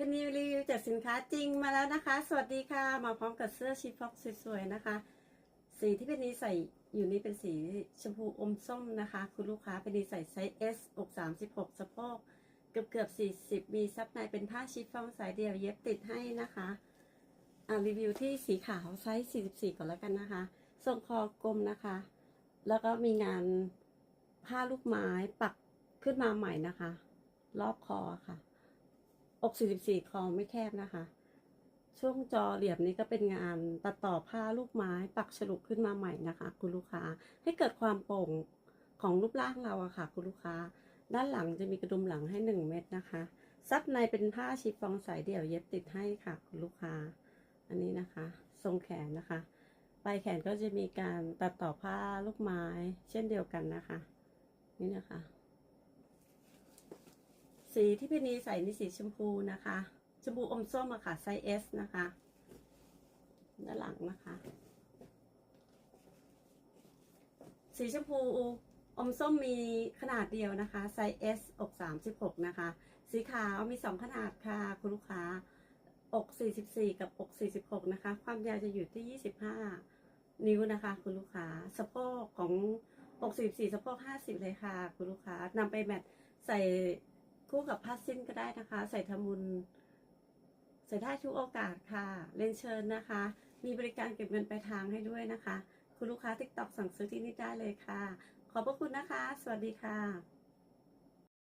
เพนนีรีวิวจากสินค้าจริงมาแล้วนะคะ สวัสดีค่ะ มาพร้อมกับเสื้อชีฟ็อกสวยๆนะคะ สีที่เพนนีใส่อยู่นี้เป็นสีชมพูอมส้มนะคะ คุณลูกค้าเพนนีใส่ไซส์ S อก36 สะโพกเกือบเกือบ40 มีซับในเป็นผ้าชิฟฟ่องสายเดี่ยวเย็บติดให้นะคะอ่ารีวิวที่สีขาวไซส์ 44 ก่อนแล้วกันนะคะ ทรงคอกลมนะคะ แล้วก็มีงานผ้าลูกไม้ปักขึ้นมาใหม่นะคะ รอบคอค่ะ อก44คอไม่แคบนะคะ ช่วงจอเหลี่ยมนี้ก็เป็นงานตัดต่อผ้าลูกไม้ปักฉลุขึ้นมาใหม่นะคะ คุณลูกค้าให้เกิดความโปร่งของรูปร่างเราอะค่ะ คุณลูกค้า ด้านหลังจะมีกระดุมหลังให้ 1 เม็ดนะคะซับในเป็นผ้าชิฟฟองสายเดี่ยวเย็บติดให้ค่ะ คุณลูกค้า อันนี้นะคะ ทรงแขนนะคะปลายแขนก็จะมีการตัดต่อผ้าลูกไม้เช่นเดียวกันนะคะ นี่นะคะ สีที่พี่นีใส่นี่สีชมพูนะคะ ชมพูอมส้มอะค่ะไซส์ S นะคะด้านหลังนะคะ สีชมพูอมส้มมีขนาดเดียวนะคะ ไซส์ S อก36 นะคะ สีขาวมี 2 ขนาดค่ะ คุณลูกค้า อก 44 กับอก46 นะคะ ความยาวจะอยู่ที่ 25 นิ้วนะคะ คุณลูกค้า สะโพกของอก44 สะโพก50 เลยค่ะ คุณลูกค้านำไปแมทใส่ คู่กับผ้าสิ้นก็ได้นะคะ ใส่ทำบุญใส่ได้ทุกโอกาสค่ะเรียนเชิญนะคะ มีบริการเก็บเงินปลายทางให้ด้วยนะคะ คุณลูกค้าติ๊กต็อกสั่งซื้อที่นี่ได้เลยค่ะ ขอบพระคุณนะคะ สวัสดีค่ะ